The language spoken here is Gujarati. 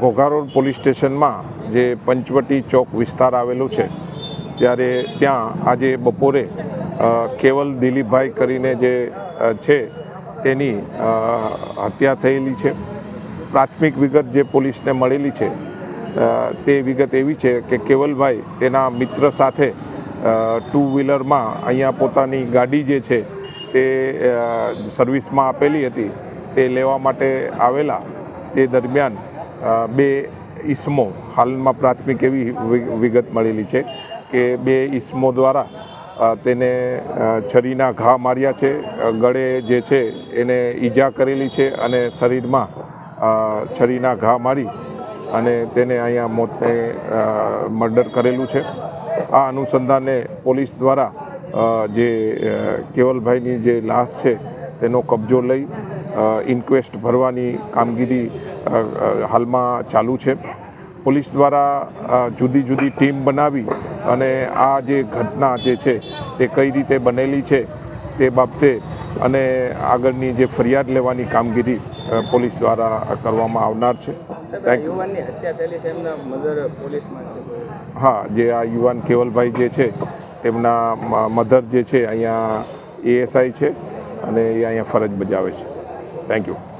ઘોઘારોડ પોલીસ સ્ટેશનમાં જે પંચવટી ચોક વિસ્તાર આવેલો છે, ત્યારે ત્યાં આજે બપોરે કેવલ દિલીપભાઈ કરીને જે છે, તેની હત્યા થયેલી છે. પ્રાથમિક વિગત જે પોલીસને મળેલી છે તે વિગત એવી છે કે કેવલભાઈ તેના મિત્ર સાથે ટુ વ્હીલરમાં અહીંયા પોતાની ગાડી જે છે તે સર્વિસમાં આપેલી હતી. તે લેવા માટે આવેલા તે દરમિયાન બે ઈસમો હાલમાં પ્રાથમિક એવી વિગત મળેલી છે કે બે ઈસમો દ્વારા તેને છરીના ઘા માર્યા છે ગળે જે છે એને ઈજા કરેલી છે અને શરીરમાં છરીના ઘા મારી અને તેને અહીંયા મોતને મર્ડર કરેલું છે. આ અનુસંધાને પોલીસ દ્વારા જે કેવલભાઈની જે લાશ છે તેનો કબજો લઈ ઇન્ક્વેસ્ટ ભરવાની કામગીરી હાલમાં ચાલુ છે. પોલીસ દ્વારા જુદી જુદી ટીમ બનાવી અને આ જે ઘટના જે છે તે કઈ રીતે બનેલી છે તે બાબતે અને આગળની જે ફરિયાદ લેવાની કામગીરી પોલીસ દ્વારા કરવામાં આવનાર છે. હા જે આ યુવાન કેવલભાઈ જે છે તેમના મધર જે છે અહીંયા એએસઆઈ છે અને એ અહીંયા ફરજ બજાવે છે. Thank you.